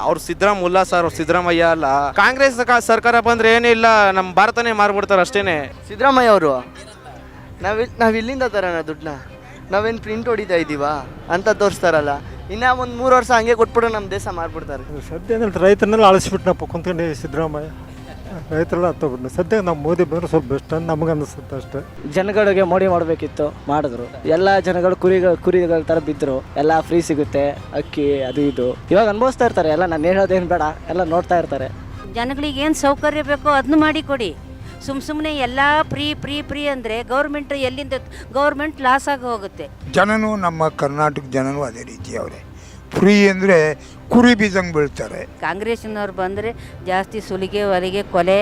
ಅವ್ರು ಸಿದ್ದರಾಮುಲ್ಲಾ ಸರ್ ಅವ್ರು ಸಿದ್ದರಾಮಯ್ಯ ಅಲ್ಲ. ಕಾಂಗ್ರೆಸ್ ಸರ್ಕಾರ ಬಂದ್ರೆ ಏನಿಲ್ಲ ನಮ್ಮ ಭಾರತನೇ ಮಾರ್ಬಿಡ್ತಾರೆ ಅಷ್ಟೇನೆ. ಸಿದ್ದರಾಮಯ್ಯ ಅವರು ನಾವು ನಾವು ಇಲ್ಲಿಂದ ತರೋಣ ದುಡ್ಡನ್ನ. ನಾವೇನು ಪ್ರಿಂಟ್ ಹೊಡಿತಾ ಇದ್ದೀವಾ ಅಂತ ತೋರಿಸ್ತಾರಲ್ಲ. ಇನ್ನ ಒಂದು ಮೂರು ವರ್ಷ ಹಂಗೆ ಕೊಟ್ಬಿಟ್ಟು ನಮ್ಮ ದೇಶ ಮಾರ್ಬಿಡ್ತಾರೆ. ಸದ್ಯ ಅಂದ್ರೆ ರೈತರನ್ನೆಲ್ಲ ಅಳಿಸ್ಬಿಟ್ನಪ್ಪ ಕುಂತ್ಕೊಂಡು ಸಿದ್ದರಾಮಯ್ಯ. ರೈತರೆಲ್ಲ ಹತ್ತೋಗ್ಬಿಟ್ಟು ಸದ್ಯ ನಮ್ಮ ಮೋದಿ ಬಂದ್ರೆ ಸ್ವಲ್ಪ ಬೆಸ್ಟ್ ಅಂತ ನಮ್ಗೆ ಅನಿಸುತ್ತೆ ಅಷ್ಟೇ. ಜನಗಳಿಗೆ ಮೋಡಿ ಮಾಡಬೇಕಿತ್ತು ಮಾಡಿದ್ರು. ಎಲ್ಲ ಜನಗಳು ಕುರಿಗಳು ಕುರಿಗಳ ಥರ ಬಿದ್ದರು ಎಲ್ಲ ಫ್ರೀ ಸಿಗುತ್ತೆ ಅಕ್ಕಿ ಅದು ಇದು. ಇವಾಗ ಅನುಭವಿಸ್ತಾ ಇರ್ತಾರೆ ಎಲ್ಲ ನಾನು ಹೇಳೋದೇನು ಬೇಡ ಎಲ್ಲ ನೋಡ್ತಾ ಇರ್ತಾರೆ. ಜನಗಳಿಗೆ ಏನು ಸೌಕರ್ಯ ಬೇಕೋ ಅದನ್ನು ಮಾಡಿ ಕೊಡಿ. ಸುಮ್ ಸುಮ್ಮನೆ ಎಲ್ಲ ಫ್ರೀ ಫ್ರೀ ಫ್ರೀ ಅಂದರೆ ಗೌರ್ಮೆಂಟ್ ಎಲ್ಲಿಂದ ಗೌರ್ಮೆಂಟ್ ಲಾಸ್ ಆಗಿ ಹೋಗುತ್ತೆ. ಜನನು ನಮ್ಮ ಕರ್ನಾಟಕ ಜನನು ಅದೇ ರೀತಿ ಅವರೇ. ಫ್ರೀ ಅಂದರೆ ಕುರಿ ಬೀಜಂಗೆ ಬೀಳ್ತಾರೆ. ಕಾಂಗ್ರೆಸ್ನವ್ರು ಬಂದರೆ ಜಾಸ್ತಿ ಸುಲಿಗೆ ಹೊಲಿಗೆ ಕೊಲೆ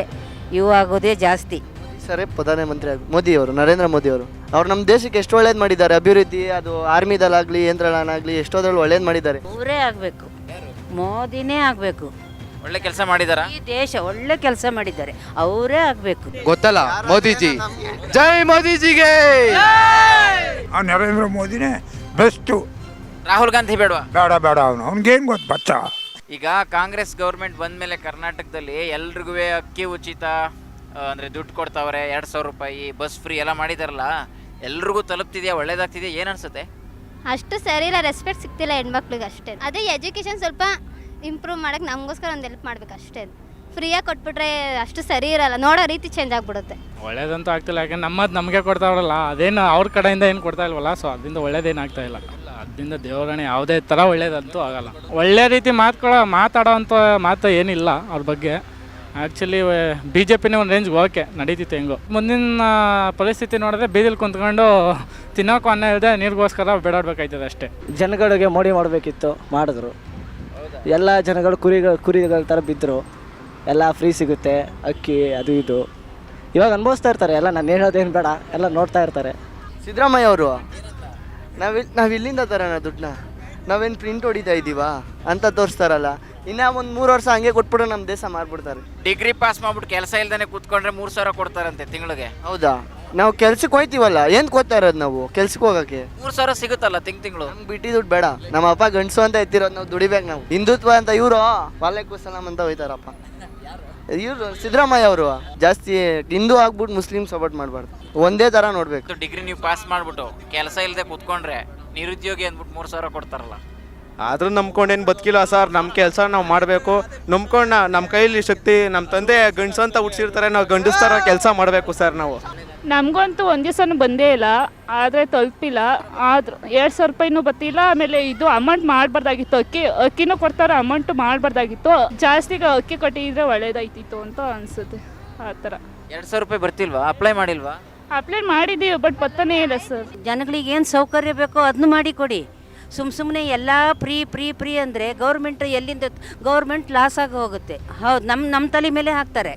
ಇವು ಆಗೋದೇ ಜಾಸ್ತಿ. ಸರಿ ಪ್ರಧಾನಮಂತ್ರಿ ಆಗಿ ಮೋದಿ ಅವರು ನರೇಂದ್ರ ಮೋದಿ ಅವರು ಅವ್ರು ನಮ್ಮ ದೇಶಕ್ಕೆ ಎಷ್ಟು ಒಳ್ಳೇದು ಮಾಡಿದ್ದಾರೆ ಅಭಿವೃದ್ಧಿ ಅದು ಆರ್ಮಿದಲ್ಲಾಗಲಿ ಯಂತ್ರಗಳನ್ನಾಗಲಿ ಎಷ್ಟೋದ್ರಲ್ಲಿ ಒಳ್ಳೇದು ಮಾಡಿದ್ದಾರೆ? ಅವರೇ ಆಗಬೇಕು. ಮೋದಿನೇ ಆಗಬೇಕು. ಒಳ್ಳೆ ಕೆಲಸ ಮಾಡಿದಾರ? ಈ ದೇಶ ಒಳ್ಳೆ ಕೆಲಸ ಮಾಡಿದ್ದಾರೆ. ಅವರೇ ಆಗಬೇಕು. ಗೊತ್ತಲ್ಲ ಮೋದಿಜಿ. ಜೈ ಮೋದಿಜಿಗೆ! ಆ ನರೇಂದ್ರ ಮೋದಿನೇ ಬೆಸ್ಟು. ರಾಹುಲ್ ಗಾಂಧಿ ಬೇಡವಾ? ಬೇಡ ಬೇಡ ಅವನು. ಅವ್ನಿಗೇನು ಗೊತ್ತು? ಬಚ್ಚ. ಈಗ ಕಾಂಗ್ರೆಸ್ ಗೌರ್ಮೆಂಟ್ ಬಂದ್ಮೇಲೆ ಕರ್ನಾಟಕದಲ್ಲಿ ಎಲ್ರಿಗೂ ಅಕ್ಕಿ ಉಚಿತ ಆ, ಅಂದ್ರೆ ದುಡ್ಡು ಕೊಡ್ತಾವ್ರೆ ಎರಡು ಸಾವಿರ ರೂಪಾಯಿ ಬಸ್ ಫ್ರೀ ಎಲ್ಲ ಮಾಡಿದಾರಲ್ಲ ಎಲ್ರಿಗೂ ತಲುಪ್ತಿದ್ಯಾ ಒಳ್ಳೇದಾಗ್ತಿದ್ಯಾ ಏನ್ ಅನ್ಸುತ್ತೆ ಅಷ್ಟು ಸರಿ ಇಲ್ಲ ರೆಸ್ಪೆಕ್ಟ್ ಸಿಗ್ತಿಲ್ಲ ಹೆಣ್ಮಕ್ಳಿಗೆ ಅಷ್ಟೇ. ಅದೇ ಎಜುಕೇಷನ್ ಸ್ವಲ್ಪ ಇಂಪ್ರೂವ್ ಮಾಡಕ್ಕೆ ನಮಗೋಸ್ಕರ ಒಂದು ಹೆಲ್ಪ್ ಮಾಡ್ಬೇಕು ಅಷ್ಟೇ. ಫ್ರೀಯಾಗಿ ಕೊಟ್ಬಿಟ್ರೆ ಅಷ್ಟು ಸರಿ ಇರಲ್ಲ. ನೋಡೋ ರೀತಿ ಚೇಂಜ್ ಆಗ್ಬಿಡುತ್ತೆ. ಒಳ್ಳೇದಂತೂ ಆಗ್ತಿಲ್ಲ ಯಾಕಂದ್ರೆ ನಮ್ಮದು ನಮಗೆ ಕೊಡ್ತಾವ್ರಲ್ಲ ಅದೇನು ಅವ್ರ ಕಡೆಯಿಂದ ಏನು ಕೊಡ್ತಾ ಇಲ್ವಲ್ಲ ಸೊ ಅದರಿಂದ ಒಳ್ಳೇದೇನು ಆಗ್ತಾ ಇಲ್ಲ. ಅದರಿಂದ ದೇವರಾಣೆ ಯಾವುದೇ ಥರ ಒಳ್ಳೇದಂತೂ ಆಗಲ್ಲ. ಒಳ್ಳೆ ರೀತಿ ಮಾತುಗಳ ಮಾತಾಡೋವಂಥ ಮಾತು ಏನಿಲ್ಲ ಅವ್ರ ಬಗ್ಗೆ. ಆ್ಯಕ್ಚುಲಿ ಬಿ ಜೆ ಪಿನೇ ಒಂದು ರೇಂಜ್ಗೆ ಓಕೆ ನಡೀತಿತ್ತು ಹೆಂಗೋ. ಮುಂದಿನ ಪರಿಸ್ಥಿತಿ ನೋಡಿದ್ರೆ ಬೀದಿಲಿ ಕುಂತ್ಕೊಂಡು ತಿನ್ನೋಕ್ಕೂ ಅನ್ನ ಇಲ್ಲದೆ ನೀರಿಗೋಸ್ಕರ ಬೇಡಾಡ್ಬೇಕಾಯ್ತದೆ ಅಷ್ಟೇ. ಜನಗಳಿಗೆ ಮೋಡಿ ಮಾಡಬೇಕಿತ್ತು ಮಾಡಿದ್ರು. ಎಲ್ಲ ಜನಗಳು ಕುರಿಗಳು ಕುರಿಗಳ ಥರ ಬಿದ್ದರು ಎಲ್ಲ ಫ್ರೀ ಸಿಗುತ್ತೆ ಅಕ್ಕಿ ಅದು ಇದು. ಇವಾಗ ಅನುಭವಿಸ್ತಾ ಇರ್ತಾರೆ ಎಲ್ಲ ನಾನು ಹೇಳೋದೇನು ಬೇಡ ಎಲ್ಲ ನೋಡ್ತಾ ಇರ್ತಾರೆ. ಸಿದ್ದರಾಮಯ್ಯ ಅವರು ನಾವು ನಾವು ಇಲ್ಲಿಂದ ತರೋಣ ದುಡ್ಡನ್ನ. ನಾವೇನು ಪ್ರಿಂಟ್ ಹೊಡಿತಾ ಇದ್ದೀವಾ? ಅಂತ ತೋರಿಸ್ತಾರಲ್ಲ. ಇನ್ನ ಒಂದು ಮೂರು ವರ್ಷ ಹಂಗೆ ಕೊಟ್ಬಿಟ್ಟು ನಮ್ಮ ದೇಶ ಮಾರ್ಬಿಡ್ತಾರೆ. ಡಿಗ್ರಿ ಪಾಸ್ ಮಾಡ್ಬಿಟ್ಟು ಕೆಲಸ ಇಲ್ದೇ ಕೂತ್ಕೊಂಡ್ರೆ ಮೂರು ಸಾವಿರ ಕೊಡ್ತಾರಂತೆ ತಿಂಗಳಿಗೆ. ಹೌದಾ? ನಾವು ಕೆಲ್ಸಕ್ಕೆ ಹೋಯ್ತೀವಲ್ಲ ಏನು ಕೊಡ್ತಾ ಇರೋದು ನಾವು ಕೆಲ್ಸಕ್ಕೆ ಹೋಗಕ್ಕೆ? ಮೂರ್ ಸಾವಿರ ಸಿಗುತ್ತಲ್ಲ ತಿಂಗ್ ತಿಂಗಳು? ನಮ್ಗೆ ಬಿಟ್ಟಿ ದುಡ್ಡು ಬೇಡ. ನಮ್ಮ ಅಪ್ಪ ಗಂಡಸು ಅಂತ ಎತ್ತಿರೋದು ನಾವು ದುಡಿಬೇಕು ನಾವು. ಹಿಂದುತ್ವ ಅಂತ ಇವರು ವಾಲೇಕು ಸಲಾಮ್ ಅಂತ ಹೋಯ್ತಾರಪ್ಪ. ಇವರು ಸಿದ್ದರಾಮಯ್ಯ ಅವರು ಜಾಸ್ತಿ ಹಿಂದೂ ಆಗ್ಬಿಟ್ಟು ಮುಸ್ಲಿಮ್ ಸಪೋರ್ಟ್ ಮಾಡಬಾರ್ದು. ಒಂದೇ ತರ ನೋಡ್ಬೇಕು. ಡಿಗ್ರಿ ನೀವು ಪಾಸ್ ಮಾಡ್ಬಿಟ್ಟು ಕೆಲಸ ಇಲ್ಲದೆ ಕೂತ್ಕೊಂಡ್ರೆ ನಿರುದ್ಯೋಗಿ ಅಂದ್ಬಿಟ್ಟು ಮೂರ್ ಸಾವಿರ ಕೊಡ್ತಾರಲ್ಲ. ಆದ್ರೂ ನಂಬ್ಕೊಂಡೇನು ಬದುಕಿಲ್ಲ ಸರ್ ನಮ್ಮ ಕೆಲಸ ನಾವು ಮಾಡಬೇಕು. ನಂಬ್ಕೊಂಡು ನಮ್ಮ ಕೈಲಿ ಶಕ್ತಿ ನಮ್ಮ ತಂದೆ ಗಂಡಸು ಅಂತ ಹುಟ್ಟಿಸಿರ್ತಾರೆ ನಾವು ಗಂಡಸ್ತರ ಕೆಲಸ ಮಾಡಬೇಕು ಸರ್ ನಾವು. ನಮಗಂತೂ ಒಂದು ದಿವಸನೂ ಬಂದೇ ಇಲ್ಲ ಆದರೆ ತಲುಪಿಲ್ಲ. ಆದ್ರೆ ಎರಡು ಸಾವಿರ ರೂಪಾಯಿನೂ ಬತ್ತಿಲ್ಲ ಆಮೇಲೆ ಇದು ಅಮೌಂಟ್ ಮಾಡಬಾರ್ದಾಗಿತ್ತು. ಅಕ್ಕಿ ಅಕ್ಕಿನೂ ಕೊಡ್ತಾರೆ ಅಮೌಂಟು ಮಾಡಬಾರ್ದಾಗಿತ್ತು. ಜಾಸ್ತಿಗೆ ಅಕ್ಕಿ ಕಟ್ಟಿದ್ರೆ ಒಳ್ಳೇದಾಯ್ತಿತ್ತು ಅಂತ ಅನಿಸುತ್ತೆ ಆ ಥರ. ಎರಡು ಸಾವಿರ ರೂಪಾಯಿ ಬರ್ತಿಲ್ವಾ? ಅಪ್ಲೈ ಮಾಡಿಲ್ವಾ? ಅಪ್ಲೈ ಮಾಡಿದ್ದೀವಿ ಬಟ್ ಪತ್ತನೇ ಇಲ್ಲ ಸರ್ ಜನಗಳಿಗೆ ಏನು ಸೌಕರ್ಯ ಬೇಕೋ ಅದನ್ನು ಮಾಡಿ ಕೊಡಿ. ಸುಮ್ಮ ಸುಮ್ಮನೆ ಎಲ್ಲ ಫ್ರೀ ಫ್ರೀ ಫ್ರೀ ಅಂದರೆ ಗೌರ್ಮೆಂಟ್ ಎಲ್ಲಿಂದ ಗೌರ್ಮೆಂಟ್ ಲಾಸ್ ಆಗಿ ಹೋಗುತ್ತೆ. ಹೌದು ನಮ್ಮ ನಮ್ಮ ತಲೆ ಮೇಲೆ ಹಾಕ್ತಾರೆ.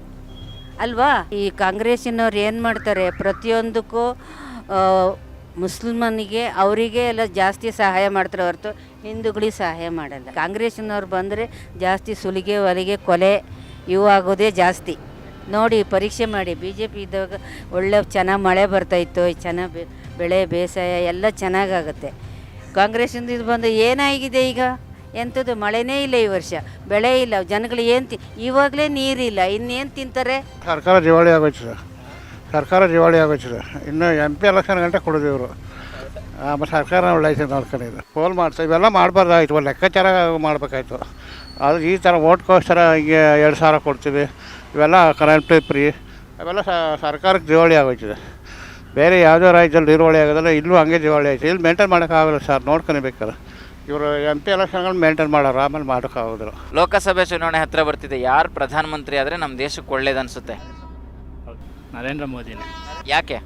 ಅಲ್ವಾ? ಈ ಕಾಂಗ್ರೆಸ್ಸಿನವ್ರು ಏನು ಮಾಡ್ತಾರೆ, ಪ್ರತಿಯೊಂದಕ್ಕೂ ಮುಸ್ಲಿಮನಿಗೆ ಅವರಿಗೆ ಎಲ್ಲ ಜಾಸ್ತಿ ಸಹಾಯ ಮಾಡ್ತಾರೆ ಹೊರತು ಹಿಂದೂಗಳಿಗೆ ಸಹಾಯ ಮಾಡಲ್ಲ. ಕಾಂಗ್ರೆಸ್ಸಿನವ್ರು ಬಂದರೆ ಜಾಸ್ತಿ ಸುಲಿಗೆ, ಒಲಿಗೆ, ಕೊಲೆ ಇವು ಆಗೋದೇ ಜಾಸ್ತಿ. ನೋಡಿ, ಪರೀಕ್ಷೆ ಮಾಡಿ. ಬಿ ಜೆ ಪಿ ಇದ್ದಾಗ ಒಳ್ಳೆ ಚೆನ್ನಾಗಿ ಮಳೆ ಬರ್ತಾಯಿತ್ತು, ಚೆನ್ನಾಗಿ ಬೆಳೆ ಬೇಸಾಯ ಎಲ್ಲ ಚೆನ್ನಾಗಾಗುತ್ತೆ. ಕಾಂಗ್ರೆಸ್ಸಿಂದ ಇದು ಬಂದು ಏನಾಗಿದೆ ಈಗ? ಎಂಥದ್ದು ಮಳೆನೇ ಇಲ್ಲ ಈ ವರ್ಷ. ಬೆಳೆ ಇಲ್ಲ. ಜನಗಳು ಏನು ತಿ, ಇವಾಗಲೇ ನೀರಿಲ್ಲ. ಇನ್ನೇನು ತಿಂತಾರೆ? ಸರ್ಕಾರ ದಿವಾಳಿ ಆಗೋಯ್ತು ಸರ್ ಸರ್ಕಾರ ದಿವಾಳಿ ಆಗೋಯ್ತು ಸರ್ ಇನ್ನು ಎಂ ಪಿ ಎಲೆಕ್ಷನ್ ಗಂಟೆ ಕೊಡೋದು ಇವರು. ಆಮೇಲೆ ಸರ್ಕಾರ ಒಳ್ಳೆ ನೋಡ್ಕೊಂಡಿದ್ದು ಪೋಲ್ ಮಾಡ್ತಾ ಇವೆಲ್ಲ ಮಾಡಬಾರ್ದಾಯ್ತು. ಒಂದು ಲೆಕ್ಕಾಚಾರ ಮಾಡಬೇಕಾಯ್ತು. ಅದು ಈ ಥರ ಓಟ್ಗೋಸ್ಕರ ಹಿಂಗೆ ಎರಡು ಸಾವಿರ ಕೊಡ್ತೀವಿ. ಇವೆಲ್ಲ ಕರೆಂಟ್ ಫ್ರೀ ಅವೆಲ್ಲ ಸರ್ಕಾರಕ್ಕೆ ದಿವಾಳಿ ಆಗೋಯ್ತಿದೆ. ಬೇರೆ ಯಾವುದೇ ರಾಜ್ಯದಲ್ಲಿ ದಿವಾಳಿ ಆಗೋದಿಲ್ಲ ಇಲ್ಲೂ ಹಂಗೆ ದಿವಾಳಿ ಆಯ್ತು. ಇಲ್ಲಿ ಮೇಂಟೈನ್ ಮಾಡೋಕ್ಕಾಗಲ್ಲ ಸರ್ ನೋಡ್ಕೊಳ್ಬೇಕಾರೆ ಇವರು ಎಂ ಪಿ ಎಲೆಕ್ಷನ್ಗಳು ಮೇಂಟೈನ್ ಮಾಡೋರು ಆಮೇಲೆ ಮಾಡೋಕ್ಕಾಗೋದಿಲ್ಲ ಲೋಕಸಭೆ ಚುನಾವಣೆ ಹತ್ತಿರ ಬರ್ತಿದೆ ಯಾರು ಪ್ರಧಾನಮಂತ್ರಿ ಆದರೆ ನಮ್ಮ ದೇಶಕ್ಕೆ ಒಳ್ಳೇದು ಅನಿಸುತ್ತೆ? ನರೇಂದ್ರ ಮೋದಿನೇ. ಯಾಕೆ?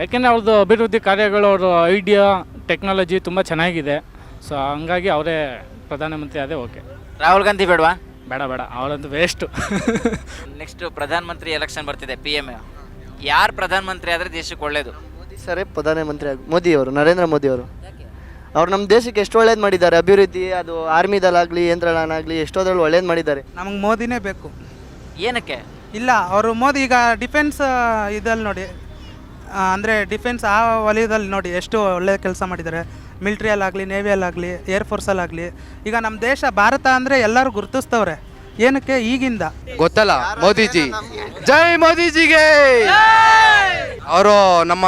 ಯಾಕೆಂದರೆ ಅವ್ರದ್ದು ಅಭಿವೃದ್ಧಿ ಕಾರ್ಯಗಳು ಅವ್ರ ಐಡಿಯಾ ಟೆಕ್ನಾಲಜಿ ತುಂಬ ಚೆನ್ನಾಗಿದೆ. ಸೊ ಹಂಗಾಗಿ ಅವರೇ ಪ್ರಧಾನಮಂತ್ರಿ ಆದರೆ ಓಕೆ ರಾಹುಲ್ ಗಾಂಧಿ ಬೇಡವಾ? ಬೇಡ ಬೇಡ. ಅವಳಂತೂ ವೇಸ್ಟು ನೆಕ್ಸ್ಟ್ ಪ್ರಧಾನಮಂತ್ರಿ ಎಲೆಕ್ಷನ್ ಬರ್ತಿದೆ ಪಿ ಎಂ ಯಾರು ಪ್ರಧಾನ ಮಂತ್ರಿ ಆದರೆ ದೇಶಕ್ಕೆ ಒಳ್ಳೇದು? ಮೋದಿ ಸರೇ ಪ್ರಧಾನಮಂತ್ರಿ ಆಗಿ ಮೋದಿ ಅವರು ನರೇಂದ್ರ ಮೋದಿ ಅವರು. ಅವ್ರು ನಮ್ಮ ದೇಶಕ್ಕೆ ಎಷ್ಟು ಒಳ್ಳೇದು ಮಾಡಿದ್ದಾರೆ? ಅಭಿವೃದ್ಧಿ ಅದು ಆರ್ಮಿದಲ್ಲಾಗಲಿ ಯಂತ್ರಗಳನ್ನಾಗಲಿ ಎಷ್ಟೋದ್ರಲ್ಲಿ ಒಳ್ಳೇದು ಮಾಡಿದ್ದಾರೆ? ನಮಗೆ ಮೋದಿನೇ ಬೇಕು. ಏನಕ್ಕೆ? ಇಲ್ಲ ಅವರು ಮೋದಿ ಈಗ ಡಿಫೆನ್ಸ್ ಇದಲ್ಲಿ ನೋಡಿ ಅಂದರೆ ಡಿಫೆನ್ಸ್ ಆ ವಲಯದಲ್ಲಿ ನೋಡಿ ಎಷ್ಟು ಒಳ್ಳೆಯ ಕೆಲಸ ಮಾಡಿದ್ದಾರೆ. ಮಿಲ್ಟ್ರಿಯಲ್ಲಾಗಲಿ ನೇವಿಯಲ್ಲಾಗಲಿ ಏರ್ ಫೋರ್ಸಲ್ಲಾಗಲಿ ಈಗ ನಮ್ಮ ದೇಶ ಭಾರತ ಅಂದರೆ ಎಲ್ಲರೂ ಗುರುತಿಸ್ತವ್ರೆ. ಏನಕ್ಕೆ? ಈಗಿಂದ. ಗೊತ್ತಲ್ಲ ಮೋದಿಜಿ. ಜೈ ಮೋದಿಜಿಗೆ! ಅವರು ನಮ್ಮ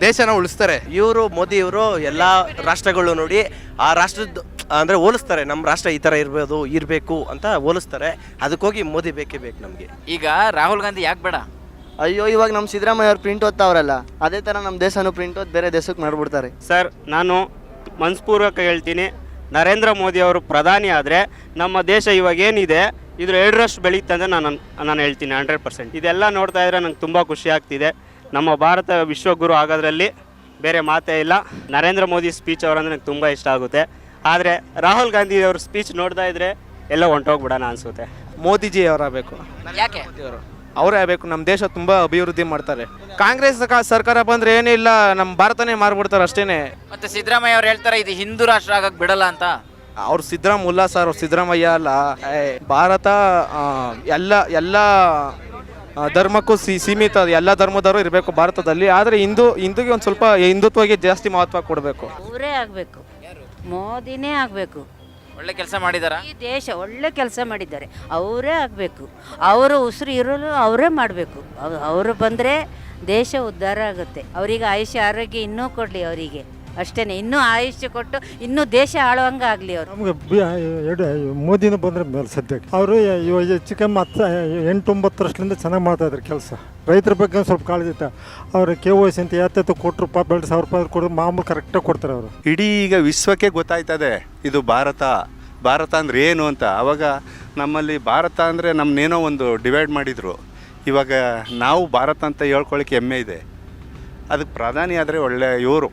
ದೇಶನ ಉಳಿಸ್ತಾರೆ. ಇವರು ಮೋದಿ ಇವರು ಎಲ್ಲ ರಾಷ್ಟ್ರಗಳು ನೋಡಿ ಆ ರಾಷ್ಟ್ರದ ಅಂದರೆ ಹೋಲಿಸ್ತಾರೆ ನಮ್ಮ ರಾಷ್ಟ್ರ ಈ ಥರ ಇರ್ಬೋದು ಇರಬೇಕು ಅಂತ ಹೋಲಿಸ್ತಾರೆ. ಅದಕ್ಕೋಗಿ ಮೋದಿ ಬೇಕೇ ಬೇಕು ನಮಗೆ. ಈಗ ರಾಹುಲ್ ಗಾಂಧಿ ಯಾಕೆ ಬೇಡ? ಅಯ್ಯೋ ಇವಾಗ ನಮ್ಮ ಸಿದ್ದರಾಮಯ್ಯ ಅವ್ರು ಪ್ರಿಂಟ್ ಓದ್ತಾವ್ರಲ್ಲ ಅದೇ ಥರ ನಮ್ಮ ದೇಶನೂ ಪ್ರಿಂಟ್ ಓದ್ ಬೇರೆ ದೇಶಕ್ಕೆ ಮಾಡಿಬಿಡ್ತಾರೆ. ಸರ್ ನಾನು ಮನಸ್ಪೂರ್ವಕ ಹೇಳ್ತೀನಿ ನರೇಂದ್ರ ಮೋದಿ ಅವರು ಪ್ರಧಾನಿ ಆದರೆ ನಮ್ಮ ದೇಶ ಇವಾಗ ಏನಿದೆ ಇದ್ರ ಎರಡರಷ್ಟು ಬೆಳೀತ ಅಂತ ನಾನು ನಾನು ಹೇಳ್ತೀನಿ ಹಂಡ್ರೆಡ್ ಪರ್ಸೆಂಟ್ ಇದೆಲ್ಲ ನೋಡ್ತಾ ಇದ್ರೆ ನಂಗೆ ತುಂಬ ಖುಷಿ ಆಗ್ತಿದೆ. ನಮ್ಮ ಭಾರತ ವಿಶ್ವಗುರು ಆಗೋದ್ರಲ್ಲಿ ಬೇರೆ ಮಾತೇ ಇಲ್ಲ. ನರೇಂದ್ರ ಮೋದಿ ಸ್ಪೀಚ್ ಅವರಂದ್ರೆ ನಂಗೆ ತುಂಬ ಇಷ್ಟ ಆಗುತ್ತೆ. ಆದರೆ ರಾಹುಲ್ ಗಾಂಧಿ ಅವ್ರ ಸ್ಪೀಚ್ ನೋಡ್ತಾ ಇದ್ರೆ ಎಲ್ಲ ಹೊಂಟೋಗ್ಬಿಡೋಣ ಅನಿಸುತ್ತೆ. ಮೋದಿಜಿ ಅವರಾಗಬೇಕು. ಯಾಕೆ? ಅವರೇ ಆಗಬೇಕು. ನಮ್ಮ ದೇಶ ತುಂಬ ಅಭಿವೃದ್ಧಿ ಮಾಡ್ತಾರೆ. ಕಾಂಗ್ರೆಸ್ ಸರ್ಕಾರ ಸರ್ಕಾರ ಬಂದರೆ ಏನಿಲ್ಲ ನಮ್ಮ ಭಾರತನೇ ಮಾರ್ಬಿಡ್ತಾರೆ ಅಷ್ಟೇನೆ. ಮತ್ತೆ ಸಿದ್ದರಾಮಯ್ಯ ಅವ್ರು ಹೇಳ್ತಾರೆ ಇದು ಹಿಂದೂ ರಾಷ್ಟ್ರ ಆಗಕ್ ಬಿಡಲ್ಲ ಅಂತ. ಅವ್ರು ಸಿದ್ದರಾಮುಲ್ಲಾ ಸರ್ ಅವ್ರು ಸಿದ್ದರಾಮಯ್ಯ ಅಲ್ಲ. ಏ, ಭಾರತ ಆ, ಎಲ್ಲ ಎಲ್ಲ ಆ, ಧರ್ಮಕ್ಕೂ ಸಿ ಸೀಮಿತ ಎಲ್ಲ ಧರ್ಮದವರು ಇರಬೇಕು ಭಾರತದಲ್ಲಿ. ಆದರೆ ಹಿಂದೂ ಹಿಂದೂಗೆ ಒಂದು ಸ್ವಲ್ಪ ಹಿಂದುತ್ವಗೆ ಜಾಸ್ತಿ ಮಹತ್ವ ಕೊಡಬೇಕು. ಅವರೇ ಆಗಬೇಕು. ಮೋದಿನೇ ಆಗಬೇಕು. ಒಳ್ಳೆ ಕೆಲಸ ಮಾಡಿದಾರ? ಈ ದೇಶ ಒಳ್ಳೆ ಕೆಲಸ ಮಾಡಿದ್ದಾರೆ. ಅವರೇ ಆಗಬೇಕು. ಅವರು ಉಸಿರು ಇರಲು ಅವರೇ ಮಾಡಬೇಕು. ಅವರು ಬಂದರೆ ದೇಶ ಉದ್ಧಾರ ಆಗುತ್ತೆ. ಅವರಿಗೆ ಆಯುಷ್ಯ, ಆರೋಗ್ಯ ಇನ್ನೂ ಕೊಡಲಿ ಅವರಿಗೆ. ಅಷ್ಟೇ ಇನ್ನೂ ಆಯುಷ್ಯ ಕೊಟ್ಟು ಇನ್ನೂ ದೇಶ ಆಳುವಂಗ ಆಗಲಿ ಅವರು. ನಮಗೆ ಎರಡು ಬಂದ್ರೆ ಬಂದರೆ ಮೇಲೆ ಸದ್ಯಕ್ಕೆ ಅವರು ಇವಾಗ ಹೆಚ್ಚು ಕಮ್ಮಿ ಹತ್ತು ಎಂಟು ಒಂಬತ್ತು ವರ್ಷದಿಂದ ಚೆನ್ನಾಗಿ ಮಾಡ್ತಾ ಇದ್ರು ಕೆಲಸ. ರೈತರ ಬಗ್ಗೆ ಸ್ವಲ್ಪ ಕಾಳಜಿ ಇತ್ತು ಅವ್ರು ಕೆ ಒ ಸಿ ಅಂತ ಯಾವತ್ತು ಕೊಟ್ಟು ರೂಪಾಯಿ ಎರಡು ಸಾವಿರ ರೂಪಾಯಿ ಕೊಡೋದು ಮಾಮೂಲು ಕರೆಕ್ಟಾಗಿ ಕೊಡ್ತಾರೆ ಅವರು. ಇಡೀ ಈಗ ವಿಶ್ವಕ್ಕೆ ಗೊತ್ತಾಯ್ತದೆ ಇದು ಭಾರತ. ಭಾರತ ಅಂದರೆ ಏನು ಅಂತ. ಅವಾಗ ನಮ್ಮಲ್ಲಿ ಭಾರತ ಅಂದರೆ ನಮ್ಮನ್ನೇನೋ ಒಂದು ಡಿವೈಡ್ ಮಾಡಿದರು. ಇವಾಗ ನಾವು ಭಾರತ ಅಂತ ಹೇಳ್ಕೊಳ್ಳಿಕ್ಕೆ ಹೆಮ್ಮೆ ಇದೆ. ಅದಕ್ಕೆ ಪ್ರಧಾನಿ ಆದರೆ ಒಳ್ಳೆಯ ಇವರು.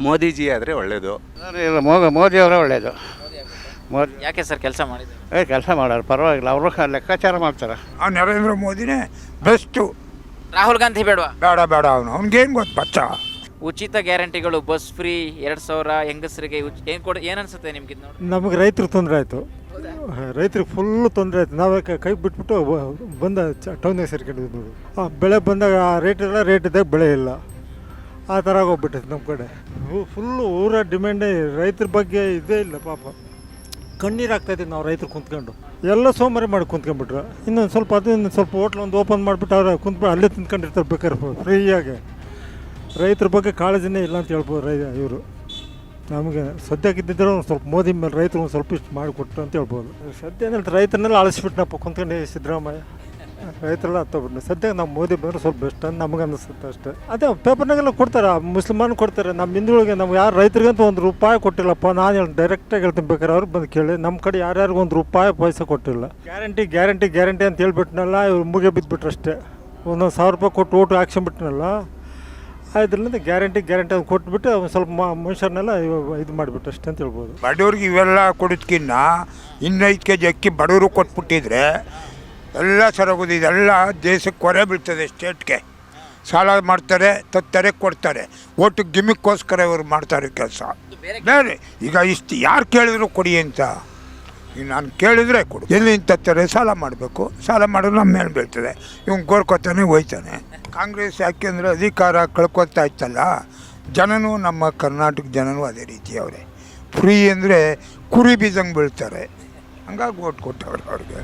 ಮೋದಿಜಿ ಆದರೆ ಒಳ್ಳೆಯದು ಮೋದಿ ಅವರೇ ಒಳ್ಳೆಯದು ಮೋದಿ ಯಾಕೆ ಸರ್ ಕೆಲಸ ಮಾಡಿದ್ರು ಏ ಕೆಲಸ ಮಾಡೋರು ಪರವಾಗಿಲ್ಲ ಅವರು ಲೆಕ್ಕಾಚಾರ ಮಾಡ್ತಾರೆ. ಆ ನರೇಂದ್ರ ಮೋದಿನೇ ಬೆಸ್ಟು. ರಾಹುಲ್ ಗಾಂಧಿ ಬೇಡವಾ? ಬೇಡ ಬೇಡ ಅವನು. ಅವ್ನಿಗೇನು ಗೊತ್ತು ಬಚ್ಚ. ಉಚಿತ ಗ್ಯಾರಂಟಿಗಳು ಬಸ್ ಫ್ರೀ ಎರಡು ಸಾವಿರ ಹೆಂಗಸರಿಗೆ ಉಚ್- ಏನ್ ಕೊಡ ಏನ್ ಅನ್ಸುತ್ತೆ ನಿಮ್ಗೆ ನೋಡಿ? ನಮಗೆ ರೈತರು ತೊಂದರೆ ಆಯಿತು. ರೈತರಿಗೆ ಫುಲ್ ತೊಂದರೆ ಆಯಿತು. ನಾವೇ ಕ- ಕೈ ಬಿಟ್ಬಿಟ್ಟು ಬ- ಬಂದ ಟೌನಿಗೆ ಸೇರ್ಕೊಂಡಿದ್ವಿ ನೋಡಿ. ಆ ಬೆಳೆ ಬಂದಾಗ ಆ ರೇಟ್ ಇಲ್ಲ ರೇಟ್ ಇದ್ದಾಗ ಬೆಳೆ ಇಲ್ಲ. ಆ ಥರ ಆಗೋಗ್ಬಿಟ್ಟೈತೆ ನಮ್ಮ ಕಡೆ. ಫುಲ್ಲು ಊರ ಡಿಮ್ಯಾಂಡೇ ರೈತರ ಬಗ್ಗೆ ಇದೇ ಇಲ್ಲ ಪಾಪ. ಕಣ್ಣೀರು ಆಗ್ತೈತಿ ನಾವು ರೈತರು ಕುಂತ್ಕೊಂಡು. ಎಲ್ಲ ಸೋಮಾರಿ ಮಾಡಿ ಕುಂತ್ಕೊಂಡ್ಬಿಟ್ರು. ಇನ್ನೊಂದು ಸ್ವಲ್ಪ ಅದು ಇನ್ನೊಂದು ಸ್ವಲ್ಪ ಹೋಟ್ಲ್ ಒಂದು ಓಪನ್ ಮಾಡಿಬಿಟ್ಟು ಅವ್ರು ಕುಂತ್ಬಿಟ್ಟು ಅಲ್ಲೇ ತಿಂದ್ಕೊಂಡಿರ್ತಾರೆ ಬೇಕಾದ್ರೆ ಫ್ರೀಯಾಗಿ. ರೈತರ ಬಗ್ಗೆ ಕಾಳಜಿನೇ ಇಲ್ಲ ಅಂತ ಹೇಳ್ಬೋದು ರೈ ಇವರು. ನಮಗೆ ಸದ್ಯಕ್ಕಿದ್ದಿದ್ರೆ ಒಂದು ಸ್ವಲ್ಪ ಮೋದಿ ಮೇಲೆ ರೈತರು ಒಂದು ಸ್ವಲ್ಪ ಇಷ್ಟು ಮಾಡಿಕೊಟ್ರು ಅಂತ ಹೇಳ್ಬೋದು. ಸದ್ಯ ಅಂದ್ರೆ ರೈತರನ್ನೆಲ್ಲ ಅಳಿಸ್ಬಿಟ್ನಪ್ಪ ಕುಂತ್ಕೊಂಡು ಸಿದ್ದರಾಮಯ್ಯ. ರೈತರೆಲ್ಲ ಹತ್ತೋಗ್ಬಿಟ್ಟು ಸದ್ಯಕ್ಕೆ ನಾವು ಮೋದಿ ಬಂದರೆ ಸ್ವಲ್ಪ ಬೆಸ್ಟ್ ಅಂತ ನಮಗೆ ಅನ್ನಿಸುತ್ತೆ ಅಷ್ಟೇ. ಅದೇ ಪೇಪರ್ನಾಗೆಲ್ಲ ಕೊಡ್ತಾರೆ ಮುಸ್ಲಿಮಾನ್ ಕೊಡ್ತಾರೆ, ನಮ್ಮ ಹಿಂದುಳಿಗೆ ನಾವು ಯಾರು ರೈತರಿಗಂತೂ ಒಂದು ರೂಪಾಯಿ ಕೊಟ್ಟಿಲ್ಲಪ್ಪ, ನಾನು ಹೇಳಿ ಡೈರೆಕ್ಟಾಗಿ ಹೇಳ್ತೀನಿ ಬೇಕಾದ್ರೆ ಅವ್ರು ಬಂದು ಕೇಳಿ. ನಮ್ಮ ಕಡೆ ಯಾರ್ಯಾರಿಗೂ ಒಂದು ರೂಪಾಯಿ ಪೈಸೆ ಕೊಟ್ಟಿಲ್ಲ. ಗ್ಯಾರಂಟಿ ಗ್ಯಾರಂಟಿ ಗ್ಯಾರಂಟಿ ಅಂತ ಹೇಳ್ಬಿಟ್ನಲ್ಲ, ಇವ್ರು ಮುಗಿ ಬಿದ್ದುಬಿಟ್ರು ಅಷ್ಟೇ. ಒಂದೊಂದು ಸಾವಿರ ರೂಪಾಯಿ ಕೊಟ್ಟು ಓಟು ಹಾಕ್ಸ್ಕೊಂಬಿಟ್ನಲ್ಲ ಅದರಿಂದ ಗ್ಯಾರಂಟಿ ಗ್ಯಾರಂಟಿ ಅದು ಕೊಟ್ಬಿಟ್ಟು ಒಂದು ಸ್ವಲ್ಪ ಮನುಷ್ಯರನ್ನೆಲ್ಲ ಇದು ಮಾಡಿಬಿಟ್ಟು ಅಷ್ಟೇ ಅಂತ ಹೇಳ್ಬೋದು. ಬಡವ್ರಿಗೆ ಇವೆಲ್ಲ ಕೊಡೋದ್ಕಿನ್ನ ಇನ್ನೈದು ಕೆ ಜಿ ಅಕ್ಕಿ ಬಡವರು ಕೊಟ್ಬಿಟ್ಟಿದ್ರೆ ಎಲ್ಲ ಸರೋಗೋದಿದೆ ಇದೆಲ್ಲ ದೇಶಕ್ಕೆ ಕೊರೆ ಬೀಳ್ತದೆ ಸ್ಟೇಟ್ಗೆ. ಸಾಲ ಮಾಡ್ತಾರೆ ತತ್ತರೆ ಕೊಡ್ತಾರೆ. ಒಟ್ಟು ಗಿಮಿಕ್ಕೋಸ್ಕರ ಇವರು ಮಾಡ್ತಾರೆ ಕೆಲಸ. ಬೇರೆ ಈಗ ಇಷ್ಟು ಯಾರು ಕೇಳಿದ್ರು ಕೊಡಿ ಅಂತ. ಈಗ ನಾನು ಕೇಳಿದ್ರೆ ಕೊಡು. ಎಲ್ಲಿ ತತ್ತರೆ ಸಾಲ ಮಾಡಬೇಕು? ಸಾಲ ಮಾಡೋದು ನಮ್ಮ ಮೇಲೆ ಬೀಳ್ತದೆ. ಇವ್ನು ಗೋರ್ಕೊತಾನೆ ಹೋಯ್ತಾನೆ. ಕಾಂಗ್ರೆಸ್ ಯಾಕೆಂದರೆ ಅಧಿಕಾರ ಕಳ್ಕೊತಾ ಇತ್ತಲ್ಲ? ಜನನೂ ನಮ್ಮ ಕರ್ನಾಟಕ ಜನನೂ ಅದೇ ರೀತಿ ಅವರೇ. ಫ್ರೀ ಅಂದರೆ ಕುರಿ ಬೀಜಂಗೆ ಬೀಳ್ತಾರೆ. ಹಂಗಾಗಿ ಓಟ್ ಕೊಟ್ಟವ್ರು ಅವ್ರಿಗೆ.